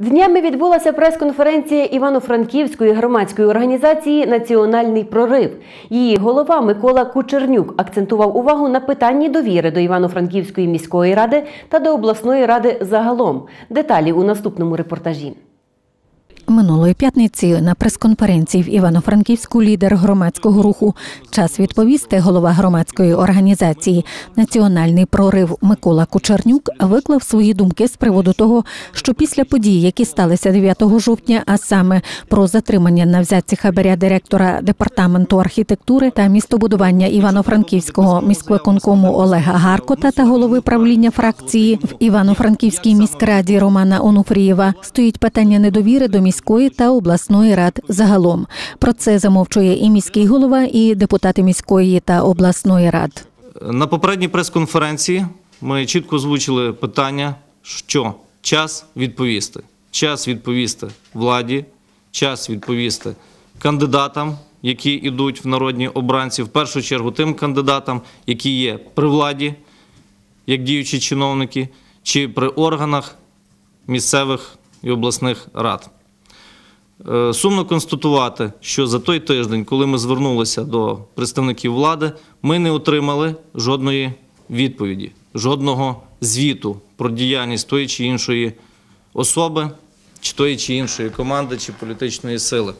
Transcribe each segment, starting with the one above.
Днями відбулася прес-конференція Івано-Франківської громадської організації Національний прорив. Її голова Микола Кучернюк акцентував увагу на питанні довіри до Івано-Франківської міської ради та до обласної ради загалом. Деталі у наступному репортажі. Минулої п'ятниці на прес-конференції в Івано-Франківську лідер громадського руху час відповісти голова громадської організації Національний прорив Микола Кучернюк виклав свої думки з приводу того, що після подій, які сталися 9 жовтня, а саме про затримання на взятці хабаря директора департаменту архітектури та містобудування Івано-Франківського міськвиконкому Олега Гаркота та голови правління фракції в Івано-Франківській міськраді Романа Онуфрієва, стоїть питання недовіри до міської та обласної рад загалом. Про це замовчує і міський голова, і депутати міської та обласної рад. На попередній прес-конференції ми чітко озвучили питання, що час відповісти. Час відповісти владі, час відповісти кандидатам, які йдуть в народні обранці, в першу чергу тим кандидатам, які є при владі, як діючі чиновники, чи при органах місцевих і обласних рад. Е, Сумно констатувати, що за той тиждень, коли ми звернулися до представників влади, ми не отримали жодної відповіді, жодного звіту про діяльність тої чи іншої особи, чи тої чи іншої команди, чи політичної сили.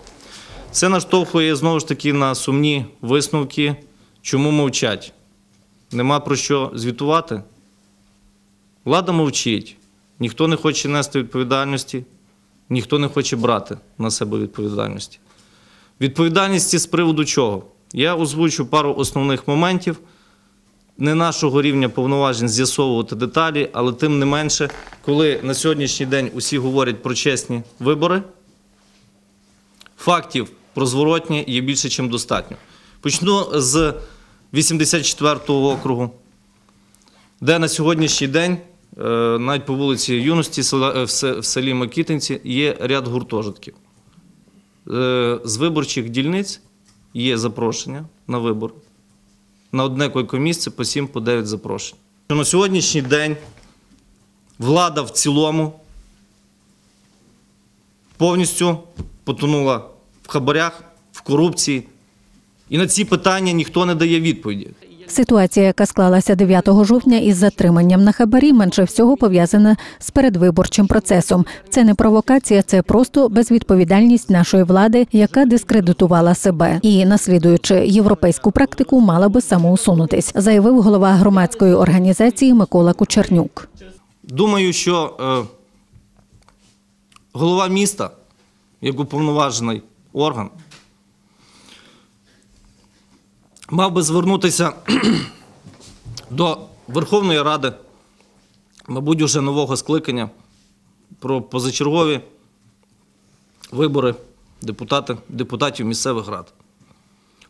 Це наштовхує знову ж таки на сумні висновки, чому мовчать. Нема про що звітувати. Влада мовчить, ніхто не хоче нести відповідальності, ніхто не хоче брати на себе відповідальності. Відповідальності з приводу чого? Я озвучу пару основних моментів. Не нашого рівня повноважень з'ясовувати деталі, але тим не менше, коли на сьогоднішній день усі говорять про чесні вибори, фактів про зворотні є більше, ніж достатньо. Почну з 84-го округу, де на сьогоднішній день, навіть по вулиці Юності е, в селі Макітинці, є ряд гуртожитків. Е, З виборчих дільниць є запрошення на вибори. На одне койко-місце по 7 по 9 запрошень. На сьогоднішній день влада в цілому повністю потонула в хабарях, в корупції. І на ці питання ніхто не дає відповіді. Ситуація, яка склалася 9 жовтня із затриманням на хабарі, менше всього пов'язана з передвиборчим процесом. Це не провокація, це просто безвідповідальність нашої влади, яка дискредитувала себе і, наслідуючи європейську практику, мала би самоусунутись, заявив голова громадської організації Микола Кучернюк. Думаю, що е, голова міста, як уповноважений орган, мав би звернутися до Верховної Ради, мабуть, уже нового скликання про позачергові вибори депутати, депутатів місцевих рад.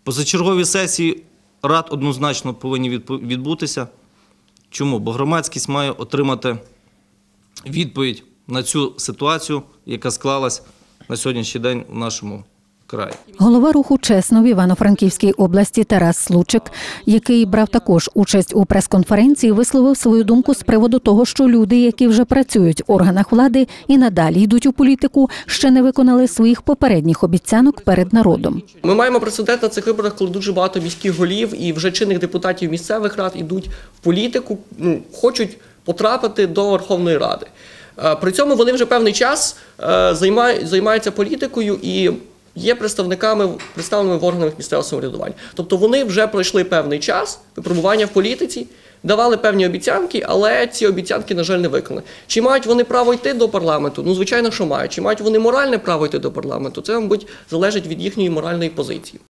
Позачергові сесії рад однозначно повинні відбутися. Чому? Бо громадськість має отримати відповідь на цю ситуацію, яка склалась на сьогоднішній день в нашому краї. Голова руху чесно в Івано-Франківській області Тарас Случик, який брав також участь у прес-конференції, висловив свою думку з приводу того, що люди, які вже працюють в органах влади і надалі йдуть у політику, ще не виконали своїх попередніх обіцянок перед народом. Ми маємо прецедент на цих виборах, коли дуже багато міських голів і вже чинних депутатів місцевих рад ідуть в політику, ну, хочуть потрапити до Верховної Ради. Е, При цьому вони вже певний час е, займаються політикою і є представниками представленими в органах місцевого самоврядування. Тобто вони вже пройшли певний час випробування в політиці, давали певні обіцянки, але ці обіцянки, на жаль, не виконали. Чи мають вони право йти до парламенту? Ну, звичайно, що мають. Чи мають вони моральне право йти до парламенту? Це, мабуть, залежить від їхньої моральної позиції.